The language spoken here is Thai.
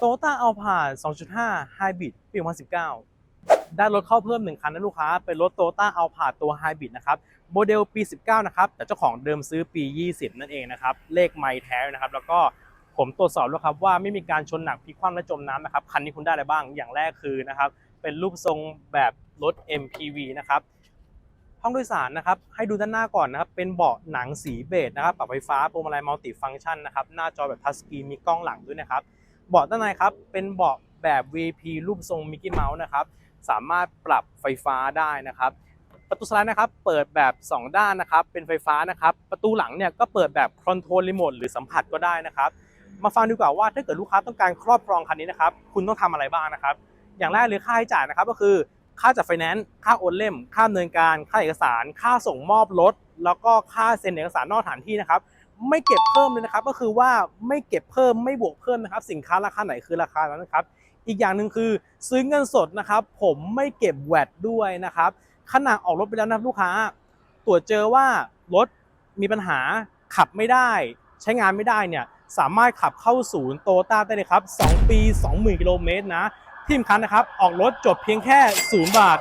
โตโยต้าอัลพา2.5 Hybrid ปี 2019 ได้รถเข้าเพิ่ม 1 คันนะลูกค้า เป็นรถโตโยต้าอัลพาตัว Hybrid นะครับ โมเดลปี 19 นะครับ แต่เจ้าของเดิมซื้อปี 20 นั่นเองนะครับ เลขไม่แท้นะครับ แล้วก็ผมตรวจสอบแล้วครับว่าไม่มีการชนหนักพลิกคว่ำและจมน้ำนะครับ คันนี้คุณได้อะไรบ้าง อย่างแรกคือนะครับ เป็นรูปทรงแบบรถ MPV นะครับห้องโดยสารนะครับ ให้ดูด้านหน้าก่อนนะครับ เป็นเบาะหนังสีเบจนะครับ ปรับไฟฟ้าพวงมาลัยมัลติฟังก์ชันนะครับ หน้าจอแบบทัชสกรีน มีกล้องหลังด้วยนะครับ เบาะด้านในครับเป็นเบาะแบบ VP รูปทรงมิกกี้เมาส์นะครับสามารถปรับไฟฟ้าได้นะครับ ประตูสไลด์นะครับเปิดแบบ 2 ด้านนะครับเป็นไฟฟ้านะครับประตูหลังเนี่ยก็เปิดแบบคอนโทรลรีโมทหรือสัมผัสก็ได้นะครับมาฟังดีกว่าว่าถ้าเกิดลูกค้าต้องการครอบครองคันนี้นะครับคุณต้องทำอะไรบ้างนะครับ อย่างแรกเลยค่าใช้จ่ายนะครับก็คือค่าจัดไฟแนนซ์ค่าโอนเล่ม ค่าดำเนินการ ค่าเอกสาร ค่าส่งมอบรถ แล้วก็ค่าเซ็นเอกสารนอกสถานที่นะครับ ไม่เก็บเพิ่มเลยนะครับ ก็คือว่าไม่เก็บเพิ่มไม่บวกเพิ่มนะครับ สินค้าราคาไหนคือราคานั้นนะครับ อีกอย่างหนึ่งคือซื้อเงินสดนะครับ ผมไม่เก็บแวดด้วยนะครับขณะออกรถไปแล้วนะครับลูกค้า ตรวจเจอว่ารถมีปัญหาขับไม่ได้ ใช้งานไม่ได้เนี่ยสามารถขับเข้าศูนย์โตต้าได้เลยครับ 2 ปี 20,000กิโลเมตรนะที่สำคัญนะครับ ออกรถจบเพียงแค่ 0 บาท